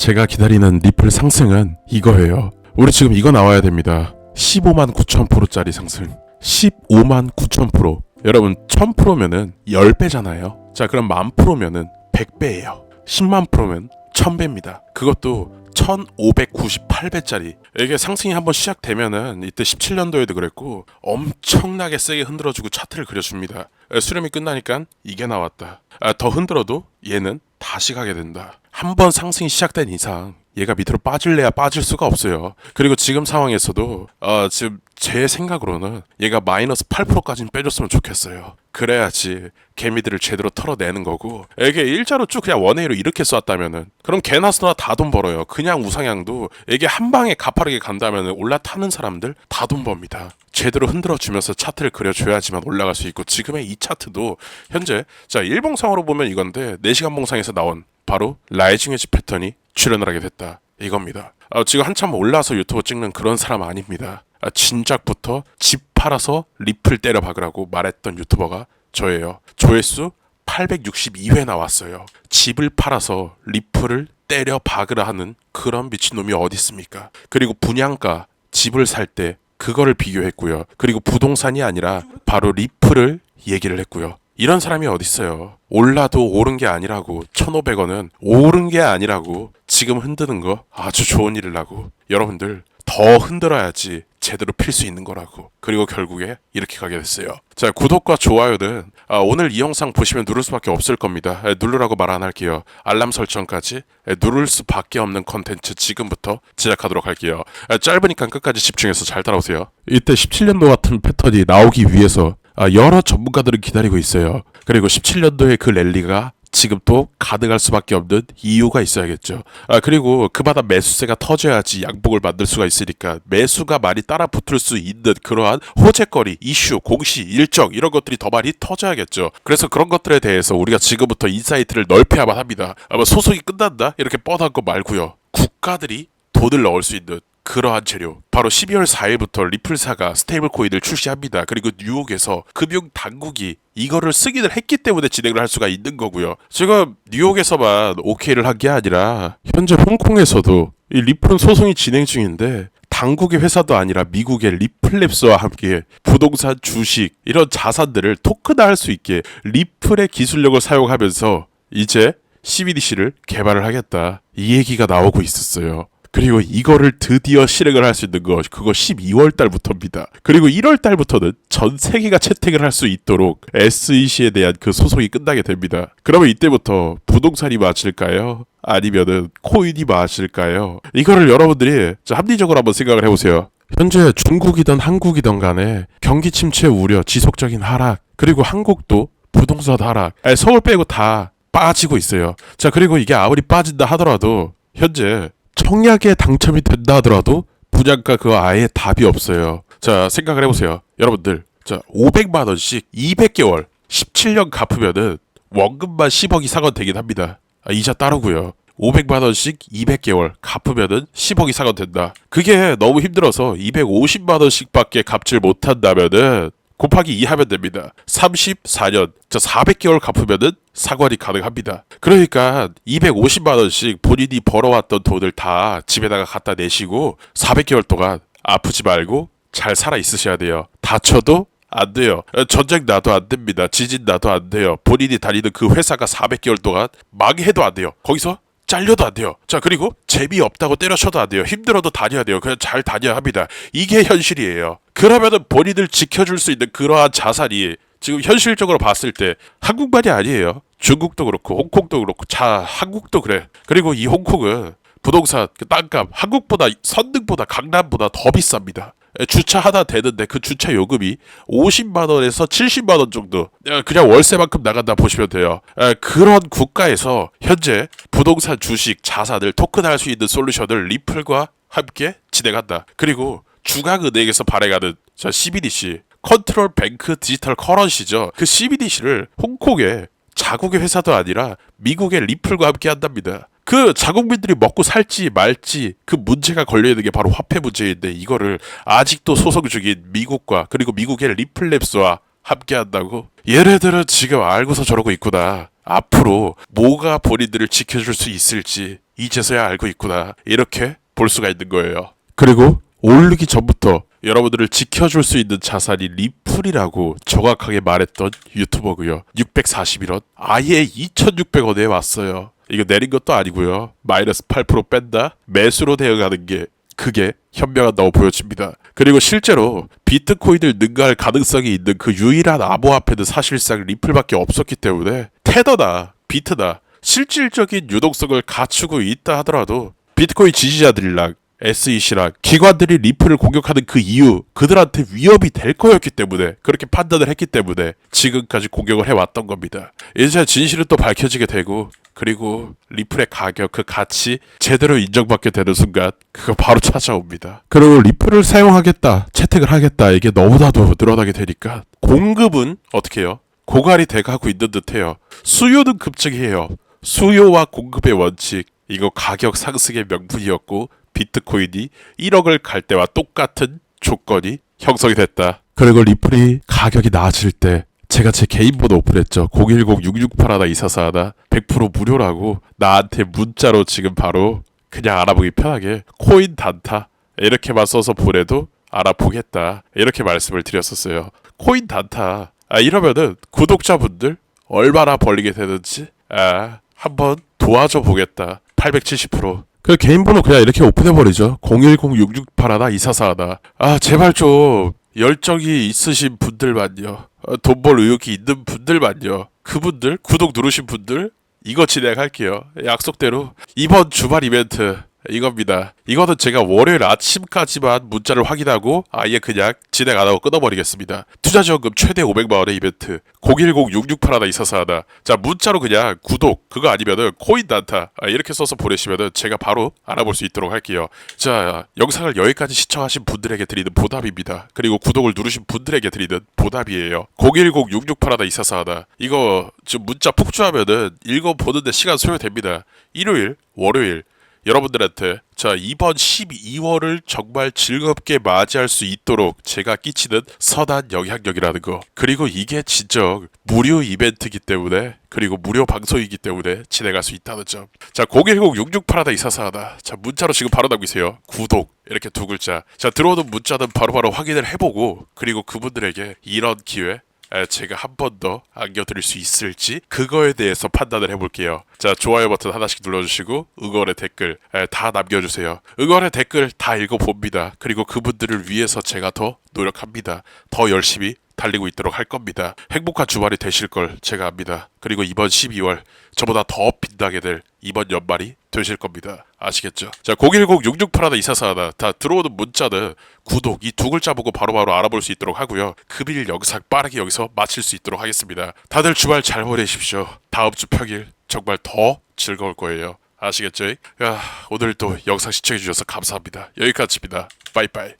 제가 기다리는 리플 상승은 이거예요. 우리 지금 이거 나와야 됩니다. 15만 9천 프로짜리 상승. 15만 9천 프로. 여러분 1000 프로면은 10배잖아요. 자 그럼 만 프로면은 100배예요. 10만 프로면 1000배입니다. 그것도 1598배짜리 이게 상승이 한번 시작되면은 이때 17년도에도 그랬고 엄청나게 세게 흔들어주고 차트를 그려줍니다 에, 수렴이 끝나니까 이게 나왔다 아, 더 흔들어도 얘는 다시 가게 된다 한 번 상승이 시작된 이상 얘가 밑으로 빠질래야 빠질 수가 없어요. 그리고 지금 상황에서도 어, 지금 제 생각으로는 얘가 마이너스 8%까지는 빼줬으면 좋겠어요. 그래야지 개미들을 제대로 털어내는 거고. 이게 일자로 쭉 그냥 원웨이로 이렇게 쐈다면은 그럼 개나 소나 다 돈 벌어요. 그냥 우상향도 이게 한 방에 가파르게 간다면은 올라타는 사람들 다 돈 법니다 제대로 흔들어 주면서 차트를 그려줘야지만 올라갈 수 있고 지금의 이 차트도 현재 자 일봉상으로 보면 이건데 4시간 봉상에서 나온 바로 라이징 웨지 패턴이 출현을 하게 됐다. 이겁니다. 아, 지금 한참 올라서 유튜브 찍는 그런 사람 아닙니다. 아, 진작부터 집 팔아서 리플 때려 박으라고 말했던 유튜버가 저예요. 조회수 862회 나왔어요. 집을 팔아서 리플을 때려 박으라 하는 그런 미친놈이 어디 있습니까? 그리고 분양가 집을 살 때 그거를 비교했고요. 그리고 부동산이 아니라 바로 리플을 얘기를 했고요. 이런 사람이 어딨어요. 올라도 오른 게 아니라고 1,500원은 오른 게 아니라고 지금 흔드는 거 아주 좋은 일이라고. 여러분들 더 흔들어야지 제대로 필 수 있는 거라고. 그리고 결국에 이렇게 가게 됐어요. 자 구독과 좋아요는 아, 오늘 이 영상 보시면 누를 수밖에 없을 겁니다. 에, 누르라고 말 안 할게요. 알람 설정까지 에, 누를 수밖에 없는 컨텐츠 지금부터 시작하도록 할게요. 에, 짧으니까 끝까지 집중해서 잘 따라오세요. 이때 17년도 같은 패턴이 나오기 위해서 아, 여러 전문가들을 기다리고 있어요. 그리고 17년도에 그 랠리가 지금 또 가능할 수밖에 없는 이유가 있어야겠죠. 아 그리고 그마다 매수세가 터져야지 양복을 만들 수가 있으니까 매수가 많이 따라 붙을 수 있는 그러한 호재거리, 이슈, 공시, 일정 이런 것들이 더 많이 터져야겠죠. 그래서 그런 것들에 대해서 우리가 지금부터 인사이트를 넓혀야만 합니다. 아마 소속이 끝난다 이렇게 뻔한 거 말고요. 국가들이 돈을 넣을 수 있는 그러한 재료 바로 12월 4일부터 리플사가 스테이블 코인을 출시합니다. 그리고 뉴욕에서 금융 당국이 이거를 승인을 했기 때문에 진행을 할 수가 있는 거고요. 지금 뉴욕에서만 오케이를 한 게 아니라 현재 홍콩에서도 이 리플은 소송이 진행 중인데 당국의 회사도 아니라 미국의 리플랩스와 함께 부동산 주식 이런 자산들을 토큰화할 수 있게 리플의 기술력을 사용하면서 이제 CBDC를 개발을 하겠다 이 얘기가 나오고 있었어요. 그리고 이거를 드디어 실행을 할 수 있는 거 그거 12월 달부터입니다. 그리고 1월 달부터는 전 세계가 채택을 할 수 있도록 SEC에 대한 그 소송이 끝나게 됩니다. 그러면 이때부터 부동산이 맞을까요? 아니면은 코인이 맞을까요? 이거를 여러분들이 자, 합리적으로 한번 생각을 해보세요. 현재 중국이든 한국이든 간에 경기 침체 우려, 지속적인 하락, 그리고 한국도 부동산 하락, 서울 빼고 다 빠지고 있어요. 자, 그리고 이게 아무리 빠진다 하더라도 현재 청약에 당첨이 된다 하더라도 분양가 그거 아예 답이 없어요. 자 생각을 해보세요. 여러분들 자 500만 원씩 200개월 17년 갚으면은 원금만 10억 이상은 되긴 합니다. 아, 이자 따르고요. 500만 원씩 200개월 갚으면은 10억 이상은 된다. 그게 너무 힘들어서 250만 원씩밖에 갚질 못한다면은 곱하기 2 하면 됩니다. 34년, 저 400개월 갚으면은 사과리 가능합니다. 그러니까 250만 원씩 본인이 벌어왔던 돈을 다 집에다가 갖다 내시고 400개월 동안 아프지 말고 잘 살아 있으셔야 돼요. 다쳐도 안 돼요. 전쟁 나도 안 됩니다. 지진 나도 안 돼요. 본인이 다니는 그 회사가 400개월 동안 망해도 안 돼요. 거기서 잘려도 안 돼요. 자, 그리고 재미없다고 때려쳐도 안 돼요. 힘들어도 다녀야 돼요. 그냥 잘 다녀야 합니다. 이게 현실이에요. 그러면은 본인을 지켜줄 수 있는 그러한 자산이 지금 현실적으로 봤을 때 한국만이 아니에요. 중국도 그렇고 홍콩도 그렇고 자 한국도 그래. 그리고 이 홍콩은 부동산 그 땅값 한국보다 선릉보다 강남보다 더 비쌉니다. 에, 주차 하나 되는데 그 주차 요금이 50만 원에서 70만 원 정도 에, 그냥 월세만큼 나간다 보시면 돼요. 에, 그런 국가에서 현재 부동산 주식 자산을 토큰할 수 있는 솔루션을 리플과 함께 진행한다. 그리고 중앙은행에서 발행하는 자 CBDC 컨트롤 뱅크 디지털 커런시죠. 그 CBDC를 홍콩의 자국의 회사도 아니라 미국의 리플과 함께 한답니다. 그 자국민들이 먹고 살지 말지 그 문제가 걸려 있는 게 바로 화폐 문제인데 이거를 아직도 소송 중인 미국과 그리고 미국의 리플랩스와 함께 한다고? 얘네들은 지금 알고서 저러고 있구나. 앞으로 뭐가 본인들을 지켜줄 수 있을지 이제서야 알고 있구나. 이렇게 볼 수가 있는 거예요. 그리고 올리기 전부터 여러분들을 지켜줄 수 있는 자산이 리플이라고 정확하게 말했던 유튜버고요. 641원 아예 2,600원에 왔어요. 이거 내린 것도 아니고요. 마이너스 8% 뺀다 매수로 되어가는 게 그게 현명하다고 보여집니다. 그리고 실제로 비트코인을 능가할 가능성이 있는 그 유일한 암호화폐는 사실상 리플밖에 없었기 때문에 테더나 비트나 실질적인 유동성을 갖추고 있다 하더라도 비트코인 지지자들이랑 SEC랑 기관들이 리플을 공격하는 그 이유 그들한테 위협이 될 거였기 때문에 그렇게 판단을 했기 때문에 지금까지 공격을 해왔던 겁니다. 이제 진실은 또 밝혀지게 되고 그리고 리플의 가격 그 가치 제대로 인정받게 되는 순간 그거 바로 찾아옵니다. 그리고 리플을 사용하겠다 채택을 하겠다 이게 너무나도 늘어나게 되니까 공급은 어떻게 해요? 고갈이 돼가고 있는 듯해요. 수요는 급증해요. 수요와 공급의 원칙 이거 가격 상승의 명분이었고 비트코인이 1억을 갈 때와 똑같은 조건이 형성이 됐다. 그리고 리플이 가격이 나아질 때 제가 제 개인 번호 오픈했죠. 010-668-1-244 100% 무료라고 나한테 문자로 지금 바로 그냥 알아보기 편하게 코인 단타 이렇게만 써서 보내도 알아보겠다 이렇게 말씀을 드렸었어요. 코인 단타 아 이러면은 구독자분들 얼마나 벌리게 되는지 아 한번 도와줘 보겠다 870%. 그 개인 번호 그냥 이렇게 오픈해버리죠. 010-6681-2441. 아, 제발 좀 열정이 있으신 분들만요. 어, 돈벌 의욕이 있는 분들만요. 그분들, 구독 누르신 분들, 이거 진행할게요. 약속대로. 이번 주말 이벤트. 이겁니다. 이거는 제가 월요일 아침까지만 문자를 확인하고 아예 그냥 진행 안 하고 끊어버리겠습니다. 투자지원금 최대 500만원의 이벤트 010-668-1-2441자 문자로 그냥 구독 그거 아니면은 코인 단타 아, 이렇게 써서 보내시면은 제가 바로 알아볼 수 있도록 할게요. 자 영상을 여기까지 시청하신 분들에게 드리는 보답입니다. 그리고 구독을 누르신 분들에게 드리는 보답이에요. 010-668-1-2441 이거 지금 문자 폭주하면은 읽어보는데 시간 소요됩니다. 일요일, 월요일 여러분들한테 자 이번 12월을 정말 즐겁게 맞이할 수 있도록 제가 끼치는 선한 영향력이라는 거. 그리고 이게 진정 무료 이벤트이기 때문에 그리고 무료 방송이기 때문에 진행할 수 있다는 점자 010-6681-2441 자 문자로 지금 바로 남기세요. 구독. 이렇게 두 글자. 자 들어오는 문자는 바로바로 확인을 해보고 그리고 그분들에게 이런 기회 에, 제가 한 번 더 안겨드릴 수 있을지 그거에 대해서 판단을 해볼게요. 자 좋아요 버튼 하나씩 눌러주시고 응원의 댓글 에, 다 남겨주세요. 응원의 댓글 다 읽어봅니다. 그리고 그분들을 위해서 제가 더 노력합니다. 더 열심히 달리고 있도록 할 겁니다. 행복한 주말이 되실 걸 제가 압니다. 그리고 이번 12월 저보다 더 빛나게 될 이번 연말이 되실 겁니다. 아시겠죠? 자, 010-6681-2441. 다 들어오는 문자는 구독 이 두 글자 보고 바로바로 알아볼 수 있도록 하고요. 금일 영상 빠르게 여기서 마칠 수 있도록 하겠습니다. 다들 주말 잘 보내십시오. 다음 주 평일 정말 더 즐거울 거예요. 아시겠죠? 야, 오늘 또 영상 시청해주셔서 감사합니다. 여기까지입니다. 빠이빠이.